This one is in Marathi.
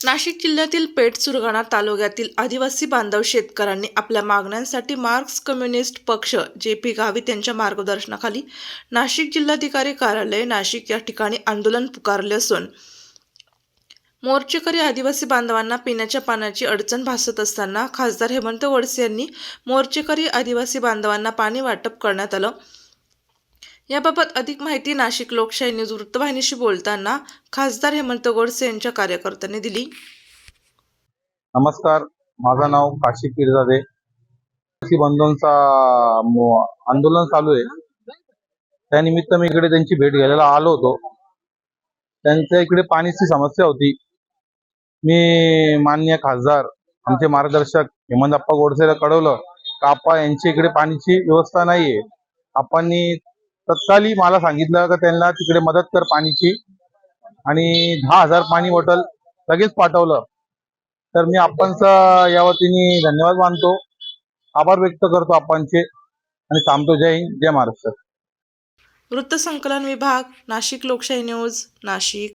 नाशिक जिल्ह्यातील पेठ सुरगाणा तालुक्यातील आदिवासी बांधव शेतकऱ्यांनी आपल्या मागण्यांसाठी मार्क्स कम्युनिस्ट पक्ष जे पी गावित यांच्या मार्गदर्शनाखाली नाशिक जिल्हाधिकारी कार्यालय नाशिक या ठिकाणी आंदोलन पुकारले असून मोर्चेकरी आदिवासी बांधवांना पिण्याच्या पाण्याची अडचण भासत असताना खासदार हेमंत वडसे यांनी मोर्चेकरी आदिवासी बांधवांना पाणी वाटप करण्यात आलं. याबाबत अधिक माहिती नाशिक लोकशाही न्यूज वृत्तवाहिनीशी बोलताना खासदार हेमंत गोडसे यांच्या कार्यकर्त्यांनी दिली. नमस्कार माझं नाव काशी पिरजादे. आदिवासी बंधूंचा आंदोलन चालू आहे. त्यानिमित्त मी इकडे त्यांची भेट घ्यायला आलो होतो. त्यांच्या इकडे पाण्याची समस्या होती. मी माननीय खासदार आमचे मार्गदर्शक हेमंतप्पा गोडसेला कळवलं का आप्पा यांच्या इकडे पाण्याची व्यवस्था नाहीये. आप्पांनी तत्काली मला सांगितलं का त्यांना तिकडे मदत कर पाणीची. आणि दहा हजार पाणी बॉटल लगेच पाठवलं. तर मी आपणचा या वतीने धन्यवाद मानतो. आभार व्यक्त करतो आपणचे. आणि थांबतो. जय हिंद. जय महाराष्ट्र. वृत्तसंकलन विभाग नाशिक लोकशाही न्यूज नाशिक.